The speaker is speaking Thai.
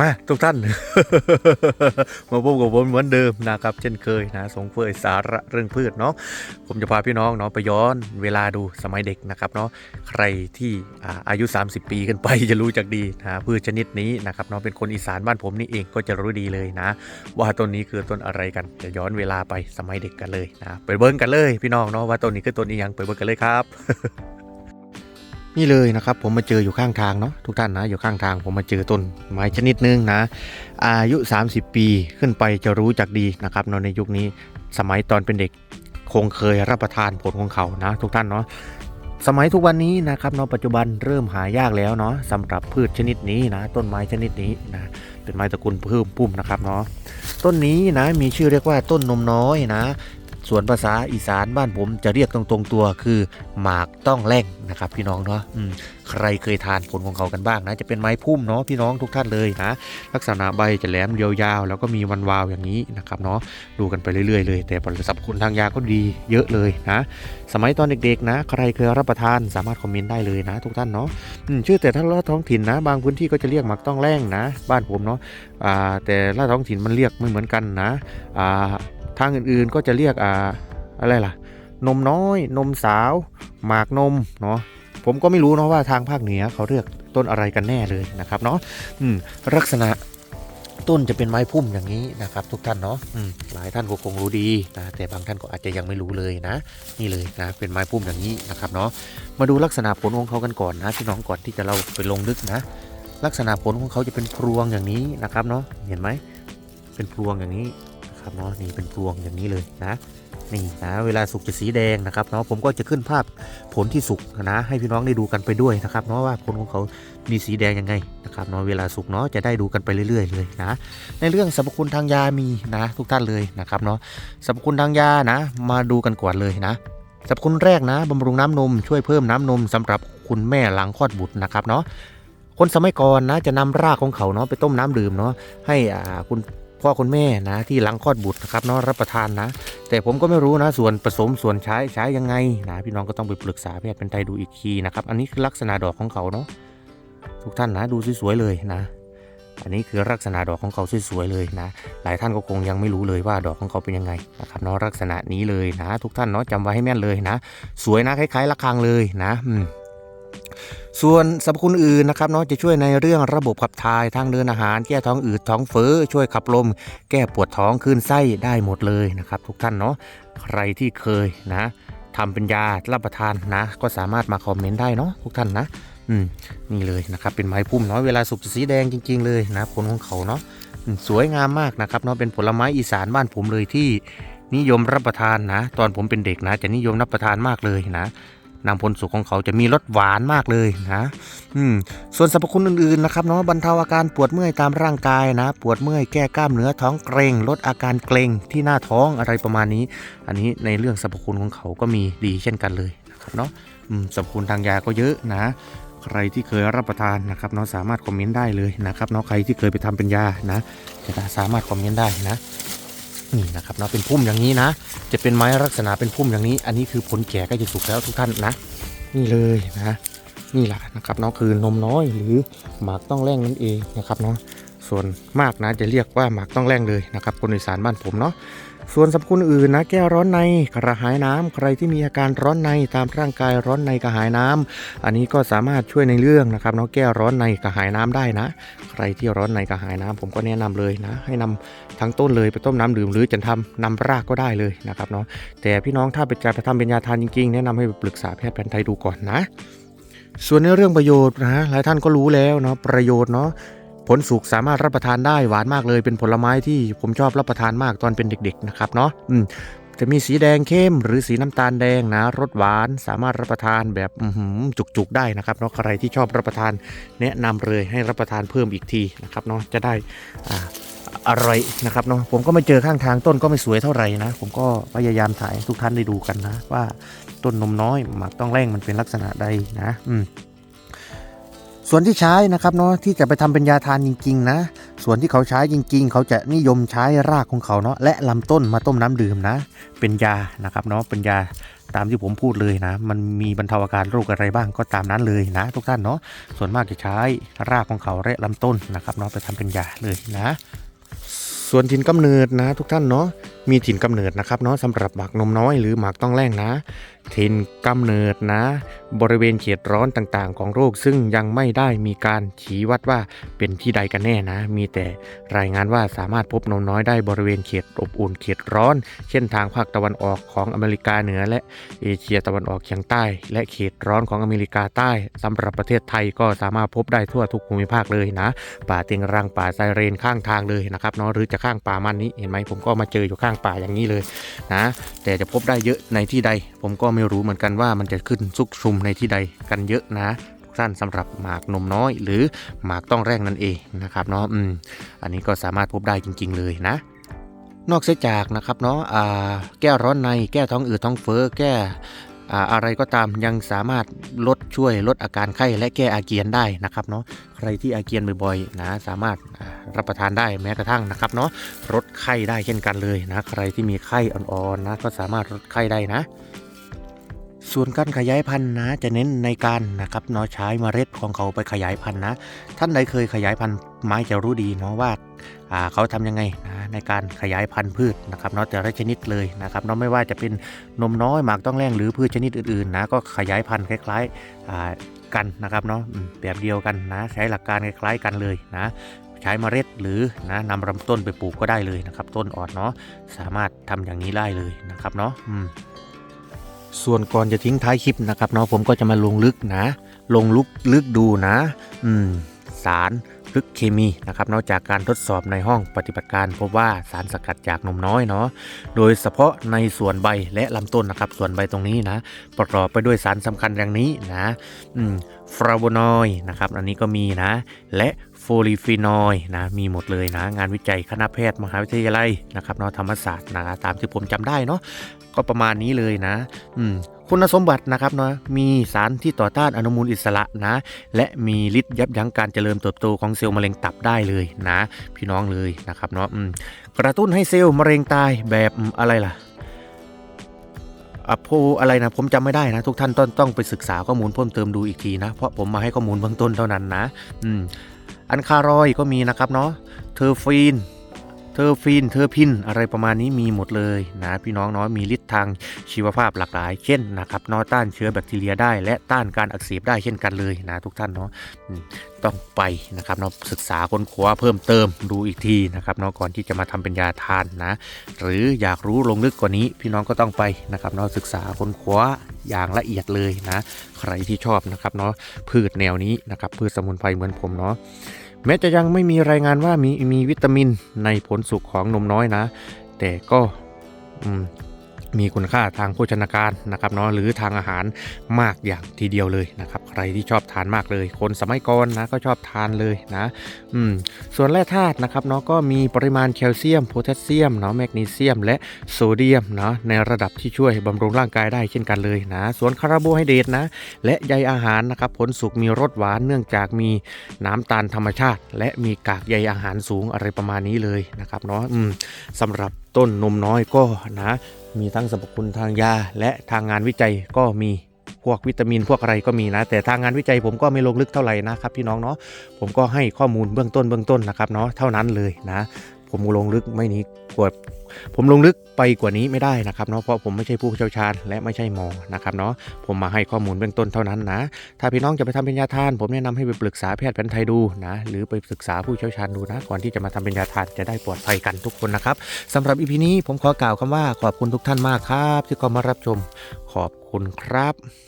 มาทุกท่าน มาพบกับผมเหมือนเดิมนะครับ เช่นเคยนะสงเฟยสาระเรื่องพืชเนาะผมจะพาพี่น้องเนาะไปย้อนเวลาดูสมัยเด็กนะครับเนาะใครที่อาอายุ 30 ปีขึ้นไปจะรู้จักดีนะพืชชนิดนี้นะครับเนาะเป็นคนอีสานบ้านผมนี่เองก็จะรู้ดีเลยนะ ว่าต้นนี้คือต้นอะไรกันจะย้อนเวลาไปสมัยเด็กกันเลยนะไปเบิ้งกันเลยพี่น้องเนาะว่าต้นนี้คือต้นนี้ยังไปเบิ้งกันเลยครับ นี่เลยนะครับผมมาเจออยู่ข้างทางเนาะทุกท่านนะอยู่ข้างทางผมมาเจอต้นไม้ชนิดหนึงนะ อายุ 30 ปีขึ้นไปจะรู้จักดีนะครับเนาะในยุคนี้สมัยตอนเป็นเด็กคงเคยรับประทานผลของเขานะ ทุกท่านเนาะสมัยทุกวันนี้นะครับเนาะปัจจุบันเริ่มหายากแล้วเนาะสำหรับพืชชนิดนี้นะ ต้นไม้ชนิดนี้นะเป็นไม้ตระกูลเพิ่มพุ่มนะครับเนาะต้นนี้นะมีชื่อเรียกว่าต้นนมน้อยนะ ส่วนภาษาอีสานบ้านผมจะเรียกตรงๆตัวคือหมากต้องแล่งนะครับพี่น้องเนาะใครเคยทานผลของเขากันบ้างนะจะเป็นไม้พุ่มเนาะพี่น้องทุกท่านเลยนะลักษณะใบจะแหลมยาวๆแล้วก็มีวันวาวอย่างนี้นะครับเนาะดูกันไปเรื่อยๆเลย แต่ผลสรรพคุณทางยาก็ดีเยอะเลยนะสมัยตอนเด็กๆนะ ใครเคยรับประทานสามารถคอมเมนต์ได้เลยนะ ทุกท่านเนาะชื่อแต่ถ้าละท้องถิ่นนะ บางพื้นที่ก็จะเรียกหมักต้องแรงนะ บ้านผมเนาะแต่ละท้องถิ่นมันเรียกไม่เหมือนกันนะ ทางอื่นๆก็จะเรียกอ่าอะไรล่ะ นมน้อย นมสาว หมากนมเนาะผมก็ไม่รู้เนาะว่าทางภาคเหนือเขาเรียกต้นอะไรกันแน่เลยนะครับเนาะอืมลักษณะต้นจะเป็นไม้พุ่มอย่างนี้นะครับ ทุกท่านเนาะหลายท่านก็คงรู้ดีนะแต่บางท่านก็อาจจะยังไม่รู้เลยนะ นี่เลยนะเป็นไม้พุ่มอย่างนี้นะครับเนาะมาดูลักษณะผลของเขากันก่อนนะพี่น้องก่อนที่จะเราไปลงลึกนะ ลักษณะผลของเขาจะเป็นพรวงอย่างนี้นะครับเนาะเห็นไหมเป็นพรวงอย่างนี้ นะครับเนาะนี่เป็นพวงอย่างนี้เลยนะนี่นะเวลาสุกจะสีแดงนะครับเนาะผมก็จะขึ้นภาพผลที่สุกนะให้พี่น้องได้ดูกันไปด้วยนะครับเนาะว่าผลของเขามีสีแดงยังไงนะครับเนาะเวลาสุกเนาะจะได้ดูกันไปเรื่อย ๆ เลยนะ ในเรื่องสรรพคุณทางยามีนะทุกท่านเลยนะครับเนาะสรรพคุณทางยานะ มาดูกันก่อนเลยนะสรรพคุณแรกนะบำรุงน้ำนมช่วยเพิ่มน้ำนมสำหรับคุณแม่หลังคลอดบุตรนะครับเนาะคนสมัยก่อนนะจะนำรากของเขาเนาะไปต้มน้ำดื่มเนาะให้อ่าคุณ พ่อคุณแม่นะที่หลังคลอดบุตรนะครับเนาะรับประทานนะ แต่ผมก็ไม่รู้นะส่วนผสมส่วนใช้ใช้ยังไงนะพี่น้องก็ต้องไปปรึกษาแพทย์เป็นไทยดูอีกทีนะครับอันนี้คือลักษณะดอกของเขาเนาะทุกท่านนะดูสวยๆเลยนะ อันนี้คือลักษณะดอกของเขาสวยๆเลยนะ หลายท่านก็คงยังไม่รู้เลยว่าดอกของเขาเป็นยังไงนะครับเนาะลักษณะนี้เลยนะ ทุกท่านเนาะจำไว้ให้แม่นเลยนะ สวยนะคล้ายๆระฆังเลยนะอืม ส่วนสรรพคุณอื่นนะครับเนาะจะช่วยในเรื่องระบบขับถ่ายทางเดินอาหาร แก้ท้องอืดท้องเฟ้อช่วยขับลม แก้ปวดท้องคลื่นไส้ได้หมดเลยนะครับ ทุกท่านเนาะใครที่เคยนะทำเป็นยารับประทานนะ ก็สามารถมาคอมเมนต์ได้เนาะทุกท่านนะอืมนี่เลยนะครับเป็นไม้พุ่มเนาะเวลาสุกจะสีแดงจริง ๆ เลยนะผลของเขาเนาะสวยงามมากนะครับเนาะเป็นผลไม้อีสานบ้านผมเลยที่นิยมรับประทานนะ ตอนผมเป็นเด็กนะ จะนิยมรับประทานมากเลยนะ นำผลสุกของเขาจะมีรสหวานมากเลยนะอืมส่วนสรรพคุณอื่นๆนะครับเนาะบรรเทาอาการปวดเมื่อยตามร่างกายนะ ปวดเมื่อยแก้กล้ามเนื้อท้องเกร็งลดอาการเกร็งที่หน้าท้องอะไรประมาณนี้ อันนี้ในเรื่องสรรพคุณของเขาก็มีดีเช่นกันเลยนะครับเนาะอืมสรรพคุณทางยาก็เยอะนะใครที่เคยรับประทานนะครับเนาะสามารถคอมเมนต์ได้เลยนะครับเนาะใครที่เคยไปทำเป็นยานะจะสามารถคอมเมนต์ได้นะ นี่นะครับนะเป็นพุ่มอย่างนี้นะ จะเป็นไม้ลักษณะเป็นพุ่มอย่างนี้ อันนี้คือผลแก่ก็จะสุกแล้วทุกท่านนะ นี่เลยนะ นี่แหละนะครับเนาะคือนมน้อยหรือหมากต้องแร่งนั่นเองนะครับเนาะ ส่วนมากนะจะเรียกว่าหมากต้องแร่งเลยนะครับคนอีสานบ้านผมเนาะส่วนสรรพคุณอื่นนะแก้ร้อนในกระหายน้ำใครที่มีอาการร้อนในตามร่างกายร้อนในกระหายน้ำอันนี้ก็สามารถช่วยในเรื่องนะครับเนาะแก้ร้อนในกระหายน้ำได้นะ ใครที่ร้อนในกระหายน้ำผมก็แนะนำเลยนะ ให้นำทั้งต้นเลยไปต้มน้ำดื่มหรือจะทำนำรากก็ได้เลยนะครับเนาะแต่พี่น้องถ้าเป็นการไปทำเป็นยาทานจริงๆแนะนำให้ไปปรึกษาแพทย์แผนไทยดูก่อนนะ ส่วนในเรื่องประโยชน์นะหลายท่านก็รู้แล้วเนาะประโยชน์เนาะ ผลสุกสามารถรับประทานได้หวานมากเลย เป็นผลไม้ที่ผมชอบรับประทานมากตอนเป็นเด็ก ๆ นะครับเนาะอืมจะมีสีแดงเข้มหรือสีน้ำตาลแดงนะรสหวานสามารถรับประทานแบบจุกๆได้นะครับเนาะใครที่ชอบรับประทานแนะนำเลยให้รับประทานเพิ่มอีกทีนะครับเนาะจะได้อ่าอร่อยนะครับเนาะผมก็ไม่เจอข้างทางต้นก็ไม่สวยเท่าไหร่นะ ผมก็พยายามถ่ายทุกท่านได้ดูกันนะ ว่าต้นนมน้อยหมักต้องแร่งมันเป็นลักษณะใดนะ อืม ส่วนที่ใช้นะครับเนาะที่จะไปทำเป็นยาทานจริง ๆ นะ ส่วนที่เขาใช้จริง ๆ เขาจะนิยมใช้รากของเขาเนาะและลำต้นมาต้มน้ำดื่มนะ เป็นยานะครับเนาะเป็นยาตามที่ผมพูดเลยนะ มันมีบรรเทาอาการโรคอะไรบ้างก็ตามนั้นเลยนะ ทุกท่านเนาะส่วนมากจะใช้รากของเขาและลำต้นนะครับเนาะไปทำเป็นยาเลยนะ ส่วนถิ่นกำเนิดนะทุกท่านเนาะมีถิ่นกำเนิดนะครับเนาะสำหรับหมากนมน้อยหรือหมากต้องแรงนะ ถิ่นกำเนิดนะ บริเวณเขตร้อนต่างๆ ของโรคซึ่งยังไม่ได้มีการชี้วัดว่าเป็นที่ใดกันแน่นะ มีแต่รายงานว่าสามารถพบนมน้อยได้บริเวณเขตอบอุ่นเขตร้อน เช่นทางภาคตะวันออกของอเมริกาเหนือ และเอเชียตะวันออกเฉียงใต้ และเขตร้อนของอเมริกาใต้สำหรับประเทศไทยก็สามารถพบได้ทั่วทุกภูมิภาคเลยนะ ป่าเตียงรังป่าไซเรนข้างทางเลยนะครับเนาะหรือจะข้างป่ามันนี้เห็นไหมผมก็มาเจออยู่ข้างป่าอย่างนี้เลยนะแต่จะพบได้เยอะในที่ใด ผมก็ไม่รู้เหมือนกันว่ามันจะขึ้นซุกชุมในที่ใดกันเยอะนะทุกท่านสำหรับหมากนมน้อย หรือหมากต้องแรกนั่นเองนะครับเนาะอืมอันนี้ก็สามารถพบได้จริง ๆ เลยนะ นอกเสียจากนะครับเนาะแก้ร้อนในแก้ท้องอืดท้องเฟ้อแก้ อะไรก็ตามยังสามารถลดช่วยลดอาการไข้และแก้อาเกียนได้นะครับเนาะใครที่อาเกียนบ่อยๆนะสามารถรับประทานได้แม้กระทั่งนะครับเนาะลดไข้ได้เช่นกันเลยนะใครที่มีไข้อ่อนๆนะก็สามารถลดไข้ได้นะส่วนการขยายพันธุ์นะจะเน้นในการนะครับเนาะใช้เมล็ดของเขาไปขยายพันธุ์นะ ท่านใดเคยขยายพันธุ์ไม้จะรู้ดีเนาะว่า เขาทำยังไงนะในการขยายพันธุ์พืชนะครับเนาะแต่ละชนิดเลยนะครับเนาะไม่ว่าจะเป็นนมน้อยหมากต้องแรงหรือพืชชนิดอื่นๆนะก็ขยายพันธุ์คล้ายๆกันนะครับเนาะแบบเดียวกันนะใช้หลักการคล้ายๆกันเลยนะใช้เมล็ดหรือนะนำลำต้นไปปลูกก็ได้เลยนะครับ ต้นอ่อนเนาะสามารถทำอย่างนี้ได้เลยนะครับเนาะส่วนก่อนจะทิ้งท้ายคลิปนะครับเนาะผมก็จะมาลงลึกนะ ลงลึกลึกดูนะ อืมสาร ลึกเคมีนะครับนอกจากการทดสอบในห้องปฏิบัติการ พบว่าสารสกัดจากนมน้อยเนาะโดยเฉพาะในส่วนใบและลำต้นนะครับ ส่วนใบตรงนี้นะประกอบไปด้วยสารสำคัญอย่างนี้นะฟลาโวนอยด์นะครับอันนี้ก็มีนะ และโฟลีฟีนอยด์นะมีหมดเลยนะ งานวิจัยคณะแพทย์มหาวิทยาลัยนะครับเนาะธรรมศาสตร์นะตามที่ผมจำได้เนาะก็ประมาณนี้เลยนะ อืม คุณสมบัตินะครับเนาะมีสารที่ต่อต้านอนุมูลอิสระนะ และมีฤทธิ์ยับยั้งการเจริญเติบโตของเซลล์มะเร็งตับได้เลยนะ พี่น้องเลยนะครับเนาะกระตุ้นให้เซลล์มะเร็งตายแบบอะไรล่ะอะโพอะไรนะผมจำไม่ได้นะ ทุกท่านต้องต้องไปศึกษาข้อมูลเพิ่มเติมดูอีกทีนะ เพราะผมมาให้ข้อมูลเบื้องต้นเท่านั้นนะ อืมอันคารอยก็มีนะครับเนาะเทอร์ฟีน เทอร์ฟีน เทอร์พิน อะไรประมาณนี้มีหมดเลยนะพี่น้องเนาะมีฤทธิ์ทางชีวภาพหลากหลาย เช่นนะครับนอต้านเชื้อแบคทีเรียได้ และต้านการอักเสบได้เช่นกันเลยนะทุกท่านเนาะต้องไปนะครับเนาะศึกษาค้นคว้าเพิ่มเติมดูอีกทีนะครับเนาะก่อนที่จะมาทำเป็นยาทานนะ หรืออยากรู้ลงลึกกว่านี้ พี่น้องก็ต้องไปนะครับเนาะศึกษาค้นคว้าอย่างละเอียดเลยนะ ใครที่ชอบนะครับเนาะพืชแนวนี้นะครับพืชสมุนไพรเหมือนผมเนาะ แม้จะยังไม่มีรายงานว่ามีมีวิตามินในผลสุกของนมน้อยนะ แต่ก็อื มีคุณค่าทางโภชนาการนะครับเนาะหรือทางอาหารมากอย่างทีเดียวเลยนะครับ ใครที่ชอบทานมากเลย คนสมัยก่อนนะก็ชอบทานเลยนะอืมส่วนแร่ธาตุนะครับเนาะก็มีปริมาณแคลเซียมโพแทสเซียมเนาะแมกนีเซียม และโซเดียมเนาะในระดับที่ช่วยบำรุงร่างกายได้เช่นกันเลยนะ ส่วนคาร์โบไฮเดรตนะ และใยอาหารนะครับผลสุกมีรสหวานเนื่องจากมีน้ำตาลธรรมชาติ และมีกากใยอาหารสูงอะไรประมาณนี้เลยนะครับเนาะสำหรับ ต้นนมน้อยก็นะมีทั้งสรรพคุณทางยา และทางงานวิจัยก็มีพวกวิตามินพวกอะไรก็มีนะ แต่ทางงานวิจัยผมก็ไม่ลงลึกเท่าไหร่นะครับพี่น้องเนาะผมก็ให้ข้อมูลเบื้องต้นเบื้องต้นนะครับเนาะเท่านั้นเลยนะ ผมลงลึกไม่นี้กว่าผมลงลึกไปกว่านี้ไม่ได้นะครับเนาะเพราะผมไม่ใช่ผู้เชี่ยวชาญและไม่ใช่หมอนะครับเนาะผมมาให้ข้อมูลเบื้องต้นเท่านั้นนะ ถ้าพี่น้องจะไปทำเป็นยาทาน ผมแนะนำให้ไปปรึกษาแพทย์แผนไทยดูนะหรือไปศึกษาผู้เชี่ยวชาญดูนะก่อนที่จะมาทำเป็นยาทานจะได้ปลอดภัยกันทุกคนนะครับสำหรับอีพีนี้ผมขอกล่าวคำว่าขอบคุณทุกท่านมากครับ ที่เข้ามารับชมขอบคุณครับ